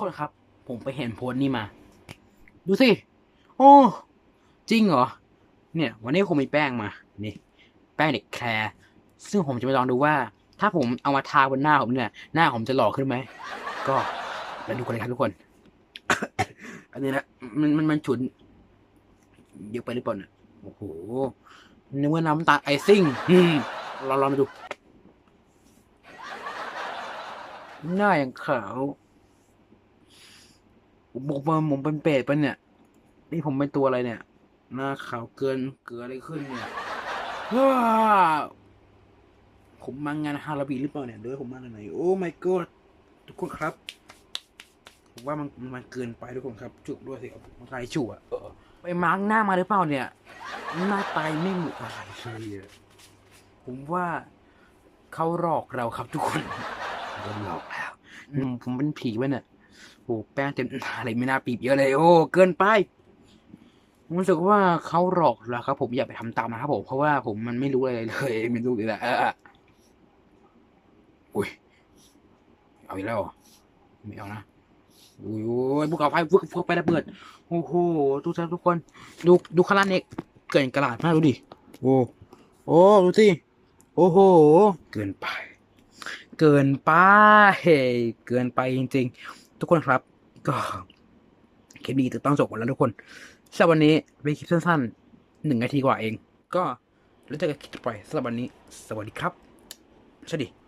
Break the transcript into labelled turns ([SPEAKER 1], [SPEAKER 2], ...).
[SPEAKER 1] คนครับ ผมไปเห็นโพสต์นี่มา ดูสิ โอ้ จริงเหรอ เนี่ย วันนี้ผมมีแป้งมา นี่ แป้งเด็กแคร์ซึ่งผมจะไปลองดูว่า ถ้าผมเอามาทาบนหน้าผมเนี่ย หน้าผมจะหล่อขึ้นไหม ก็ไปดูกันเลยครับทุกคน อันนี้นะ มันมันมันฉุน เยอะไปหรือเปล่าเนี่ย โอ้โหนึกว่าน้ำตาไอซิ่งอืมลองลองมาดู หน้าอย่างขาว ผมบอกว่าผมเป็นเป็ดปะเนี่ย นี่ผมเป็นตัวอะไรเนี่ย หน้าขาวเกินเกิดอะไรขึ้นเนี่ยว้าผมมางานฮาราบีหรือเปล่าเนี่ยเดี๋ยวผมมางานไหนโอ้ my god ทุกคนครับ ผมว่ามันมันเกินไปทุกคนครับ จุกด้วยสิมันใครจุกอะเออไปมาร์กหน้ามาหรือเปล่าเนี่ยหน้าตายไม่เหมือนอะไรเลยอะผมว่าเขาหลอกเราครับทุกคนโดนหลอกแล้วอืมผมเป็นผีวะเนี่ย โอ้แป้งเต็มอะไรไม่น่าปีบเยอะเลย โอ้เกินไปผมรู้สึกว่าเขาหลอกเราครับ ผมอย่าไปทำตามนะครับผมเพราะว่าผมมันไม่รู้อะไรเลยไม่รู้เลยแหละอุ้ยเอาอีกแล้วเหรอไม่เอานะอุ้ยโอ้ยพวกเอาไฟพวกพวกไประเบิดโอ้โหทุกท่านทุกคน ดูดูข้างล่าเนี่ยเกินกระดาษมากดูดิโอ้โอ้ดูสิโอ้โห เกินไป เกินไปเกินไปจริง ทุกคนครับ ก็คลิปนี้จะต้องจบหมดแล้วทุกคนสำหรับวันนี้เป็นคลิปสั้นๆหนึ่งนาทีกว่าเอง ก็แล้วเจอกันคลิปต่อไปสำหรับวันนี้ สวัสดีครับสวัสดี